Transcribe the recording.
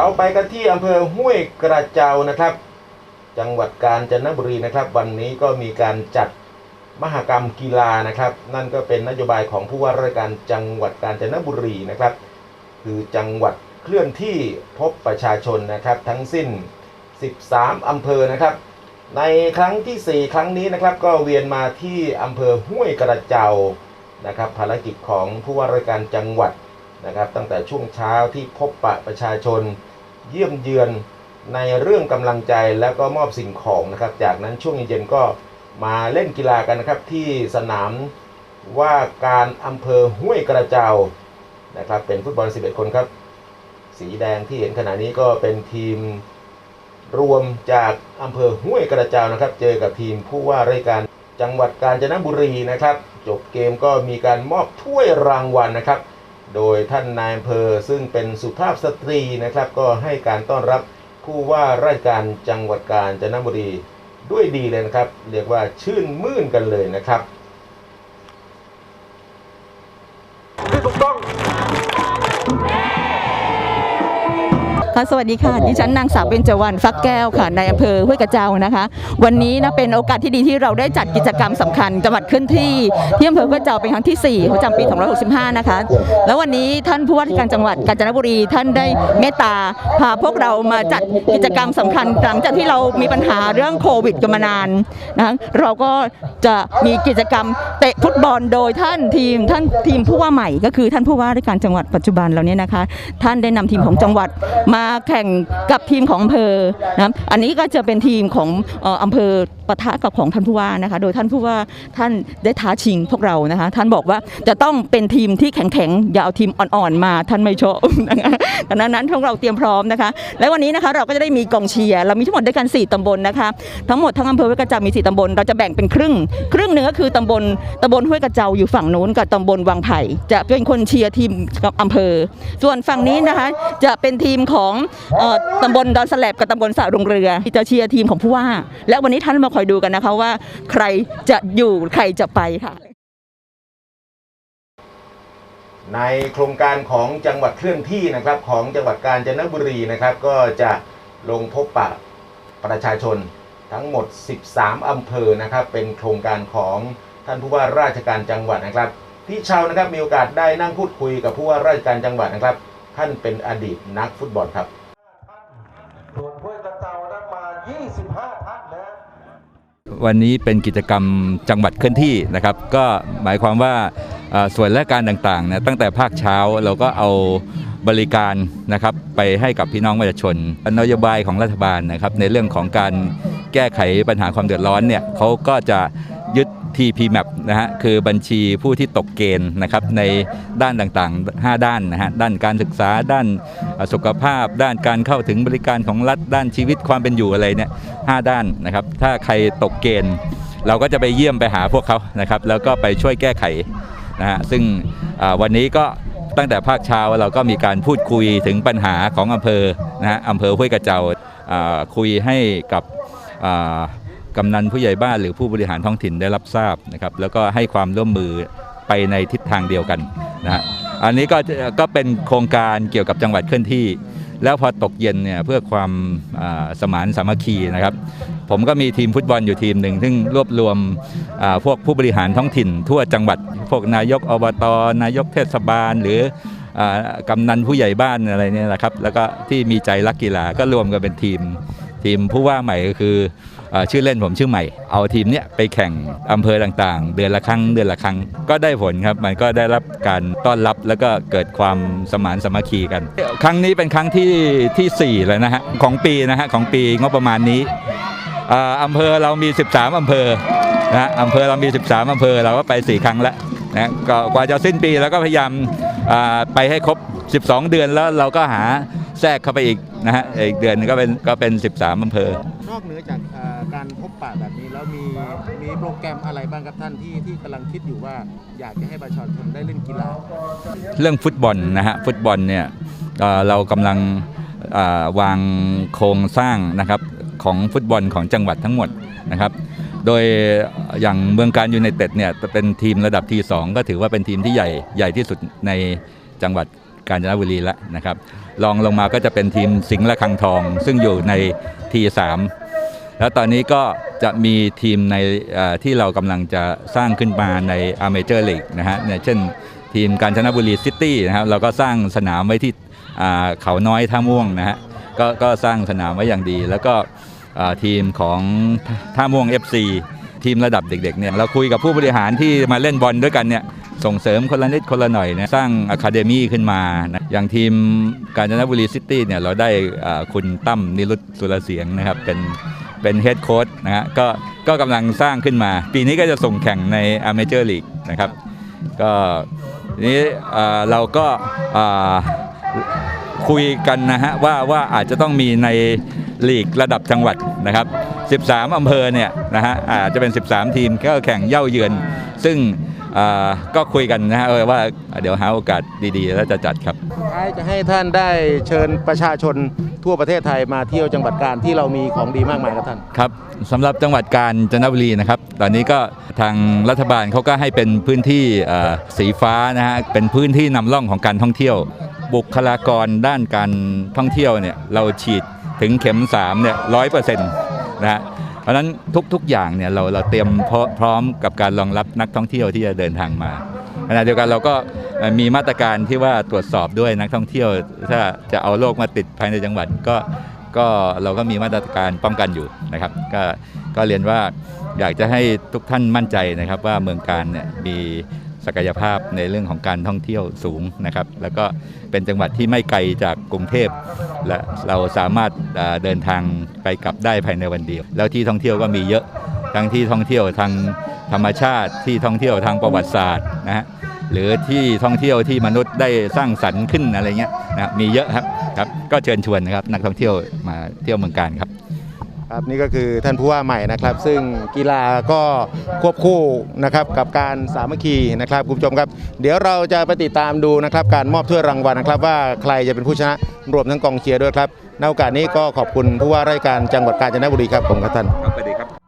เราไปกันที่อำเภอห้วยกระเจ้านะครับ จังหวัดกาญจนบุรีนะครับ วันนี้ก็มีการจัดมหกรรมกีฬานะครับ นั่นก็เป็นนโยบายของผู้ว่าราชการจังหวัดกาญจนบุรีนะครับ คือจังหวัดเคลื่อนที่พบประชาชนนะครับ ทั้งสิ้น 13 อำเภอนะครับ ในครั้งที่ 4 ครั้งนี้นะครับ ก็เวียนมาที่อำเภอห้วยกระเจ้านะครับ ภารกิจของผู้ว่าราชการจังหวัดนะครับ ตั้งแต่ช่วงเช้าที่พบปะประชาชน เยี่ยมเยือนในเรื่องกำลังใจแล้วก็มอบสิ่งของนะครับ จากนั้นช่วงเย็นๆก็มาเล่นกีฬากันนะครับที่สนามว่าการอำเภอห้วยกระเจ้านะครับเป็นฟุตบอล 11 คนครับ สีแดงที่เห็นขณะนี้ก็เป็นทีมรวมจากอำเภอห้วยกระเจ้านะครับ เจอกับทีมผู้ว่าราชการจังหวัดกาญจนบุรีนะครับ จบเกมก็มีการมอบถ้วยรางวัลนะครับ โดยท่านนายอำเภอซึ่งเป็นสุภาพสตรีนะครับ ก็ให้การต้อนรับผู้ว่าราชการจังหวัดกาญจนบุรีด้วยดีเลยนะครับ เรียกว่าชื่นมื่นกันเลยนะครับ ค่ะสวัสดีค่ะดิฉันนางสาวเบญจวรรณฟักแก้วค่ะในอำเภอห้วยกระเจ้านะคะ วันนี้นะเป็นโอกาสที่ดีที่เราได้จัดกิจกรรมสำคัญจังหวัดเคลื่อนที่ที่อำเภอห้วยกระเจ้าเป็นครั้งที่ 4 ประจำปี2565 นะคะ แล้ววันนี้ท่านผู้ว่าราชการจังหวัดกาญจนบุรี ท่านได้เมตตาพาพวกเรามาจัดกิจกรรมสำคัญ หลังจากที่เรามีปัญหาเรื่องโควิดกันมานานนะคะเราก็จะมีกิจกรรมเตะฟุตบอลโดยท่านทีมท่านทีมผู้ว่าใหม่ ก็คือท่านผู้ว่าราชการจังหวัดปัจจุบันเราเนี่ยนะคะ ท่านได้นำทีมของจังหวัดมาแข่งกับทีมของอำเภอนะครับอันนี้ก็จะเป็นทีมของอำเภอ ปะทะกับของท่านผู้ว่านะคะ โดยท่านผู้ว่าท่านได้ท้าชิงพวกเรานะคะ ท่านบอกว่าจะต้องเป็นทีมที่แข็งๆอย่าเอาทีมอ่อนๆมาท่านไม่ชอบนะคะดังนั้นพวกเราเตรียมพร้อมนะคะ และวันนี้นะคะเราก็จะได้มีกองเชียร์เรามีทั้งหมดด้วยกัน 4ตำบลนะคะทั้งหมดทั้งอำเภอห้วยกระเจ้ามี 4ตำบลเราจะแบ่งเป็นครึ่ง ครึ่งหนึ่งก็คือตำบลตำบลห้วยกระเจ้าอยู่ฝั่งนู้นกับตำบลวังไผ่จะเป็นคนเชียร์ทีมกับอำเภอ ส่วนฝั่งนี้นะคะจะเป็นทีมของอ่อตำบลดอนสแลบกับตำบลสระโรงเรือที่จะเชียร์ทีมของผู้ว่า และวันนี้ท่านมาคอยดูกันนะคะว่าใครจะอยู่ใครจะไปค่ะ ในโครงการของจังหวัดเคลื่อนที่นะครับของจังหวัดกาญจนบุรีนะครับ ก็จะลงพบปะประชาชนทั้งหมด 13 อำเภอนะครับ เป็นโครงการของท่านผู้ว่าราชการจังหวัดนะครับพี่เชาวนะครับมีโอกาสได้นั่งพูดคุยกับผู้ว่าราชการจังหวัดนะครับ ท่านเป็นอดีตนักฟุตบอลครับส่วนห้วยกระเจ้านั้นมา 25 ท่านนะ วันนี้เป็นกิจกรรมจังหวัดเคลื่อนที่นะครับ ก็หมายความว่าส่วนราชการต่างๆนะตั้งแต่ภาคเช้าเราก็เอาบริการนะครับไปให้กับพี่น้องประชาชนนโยบายของรัฐบาลนะครับในเรื่องของการแก้ไขปัญหาความเดือดร้อนเนี่ยเขาก็จะ ยึด TPMAP นะฮะคือบัญชีผู้ที่ตกเกณฑ์นะครับในด้านต่างๆ 5 ด้านนะฮะด้านการศึกษาด้านสุขภาพ ด้านการเข้าถึงบริการของรัฐด้านชีวิตความเป็นอยู่อะไรเนี่ยห้าด้านนะครับถ้าใครตกเกณฑ์ เราก็จะไปเยี่ยมไปหาพวกเขานะครับแล้วก็ไปช่วยแก้ไขนะฮะซึ่งวันนี้ก็ตั้งแต่ภาคเช้าเราก็มีการพูดคุยถึงปัญหาของอำเภอนะฮะอำเภอห้วยกระเจ้าอ่าคุยให้กับ กำนันผู้ใหญ่บ้านหรือผู้บริหารท้องถิ่นได้รับทราบนะครับแล้วก็ให้ความร่วมมือไปในทิศทางเดียวกันนะฮะอันนี้ก็ก็เป็นโครงการเกี่ยวกับจังหวัดเคลื่อนที่ แล้วพอตกเย็นเนี่ยเพื่อความสมานสามัคคีนะครับ ผมก็มีทีมฟุตบอลอยู่ทีมหนึ่งซึ่งรวบรวมพวกผู้บริหารท้องถิ่น ทั่วจังหวัด พวกนายกอบตนายกเทศบาลหรืออกำนันผู้ใหญ่บ้านอะไรเนี่ยนะครับ แล้วก็ที่มีใจรักกีฬาก็รวมกันเป็นทีม ทีมผู้ว่าใหม่ก็คือ ชื่อเล่นผมชื่อใหม่ เอาทีมเนี้ยไปแข่งอำเภอต่างๆ เดือนละครั้งเดือนละครั้งก็ได้ผลครับ มันก็ได้รับการต้อนรับแล้วก็เกิดความสมานสามัคคีกัน ครั้งนี้เป็นครั้งที่ที่สี่แล้วนะฮะของปีนะฮะของปีงบประมาณนี้อ่าอำเภอเรามี 13 อำเภอนะอำเภอเรามี 13 อำเภอเราก็ไป 4 ครั้งแล้วนะก็กว่าจะสิ้นปีเราก็พยายามอ่าไปให้ครบ 12 เดือนแล้วเราก็หา แทรกเข้าไปอีกนะฮะอีกเดือนหนึงก็เป็นก็เป็น 13อำเภอ นอกเหนือจากเอ่อการพบปะแบบนี้แล้วมีมีโปรแกรมอะไรบ้างครับท่านที่ที่กำลังคิดอยู่ว่าอยากจะให้ประชาชนได้เล่นกีฬา เรื่องฟุตบอลนะฮะฟุตบอลเนี่ยเอ่อเรากำลังอ่าวางโครงสร้างนะครับของฟุตบอลของจังหวัดทั้งหมดนะครับโดยอย่างเมืองการยูไนเต็ดเนี่ยเป็นทีมระดับทีสองก็ถือว่าเป็นทีมที่ใหญ่ใหญ่ที่สุดในจังหวัด กาญจนบุรีแล้วนะครับรองลงมาก็จะเป็นทีมสิงห์ละคังทอง ซึ่งอยู่ในทีสามแล้วตอนนี้ก็จะมีทีมในที่เรากำลังจะสร้างขึ้นมาในอาเมเจอร์ลีกนะฮะเนี่ยเช่นทีมกาญจนบุรีซิตี้นะครับเราก็สร้างสนามไว้ที่เขาน้อยท่าม่วงนะฮะก็ก็สร้างสนามไว้อย่างดี แล้วก็ทีมของท่าม่วง FC ทีมระดับเด็กๆเนี่ยเราคุยกับผู้บริหารที่มาเล่นบอลด้วยกันเนี่ย ส่งเสริมคนละนิดคนละหน่อยนะสร้างอะคาเดมี่ขึ้นมานะอย่างทีมกาญจนบุรีซิตี้เนี่ยเราได้คุณตั้มนิรุตสุรเสียงนะครับเป็นเป็นเฮดโค้ชนะฮะก็ก็กำลังสร้างขึ้นมา ปีนี้ก็จะส่งแข่งในอเมเจอร์ลีกนะครับก็ทีนี้เราก็คุยกันนะฮะว่าว่าอาจจะต้องมีในลีกระดับจังหวัดนะครับ 13 อำเภอเนี่ยนะฮะอาจจะเป็น 13 ทีมก็แข่งเย่าเยือน ซึ่ง ก็คุยกันนะฮะเออว่าเดี๋ยวหาโอกาสดีๆ แล้วจะจัดครับท้ายจะให้ท่านได้เชิญประชาชนทั่วประเทศไทยมาเที่ยวจังหวัดการที่เรามีของดีมากมายครับท่านครับสำหรับจังหวัดกาญจนบุรีนะครับ ตอนนี้ก็ทางรัฐบาลเขาก็ให้เป็นพื้นที่เอ่อสีฟ้านะฮะเป็นพื้นที่นำร่องของการท่องเที่ยว บุคลากรด้านการท่องเที่ยวเนี่ยเราฉีดถึงเข็ม3เนี่ยร้อยเปอร์เซ็นต์นะฮะ เพราะฉะนั้นทุกๆอย่างเนี่ยเราเราเตรียมพร้อมกับการรองรับนักท่องเที่ยวที่จะเดินทางมาขณะเดียวกันเราก็มีมาตรการที่ว่าตรวจสอบด้วยนักท่องเที่ยว ถ้าจะเอาโรคมาติดภายในจังหวัดก็ก็เราก็มีมาตรการป้องกันอยู่นะครับก็ก็เรียนว่าอยากจะให้ทุกท่านมั่นใจนะครับว่าเมืองการเนี่ยมี ศักยภาพในเรื่องของการท่องเที่ยวสูงนะครับ แล้วก็เป็นจังหวัดที่ไม่ไกลจากกรุงเทพและเราสามารถเดินทางไปกลับได้ภายในวันเดียว แล้วที่ท่องเที่ยวก็มีเยอะทั้งที่ท่องเที่ยวทางธรรมชาติที่ท่องเที่ยวทางประวัติศาสตร์นะฮะหรือที่ท่องเที่ยวที่มนุษย์ได้สร้างสรรค์ขึ้นอะไรเงี้ยนะมีเยอะครับครับก็เชิญชวนนะครับนักท่องเที่ยวมาเที่ยวเมืองการครับ ครับนี่ก็คือท่านผู้ว่าใหม่นะครับ ซึ่งกีฬาก็ควบคู่นะครับกับการสามัคคีนะครับคุณผู้ชมครับ เดี๋ยวเราจะไปติดตามดูนะครับการมอบถ้วยรางวัลนะครับ ว่าใครจะเป็นผู้ชนะรวมทั้งกองเชียร์ด้วยครับในโอกาสนี้ก็ขอบคุณผู้ว่าราชการจังหวัดกาญจนบุรีครับผมครับท่าน ครับสวัสดีครับ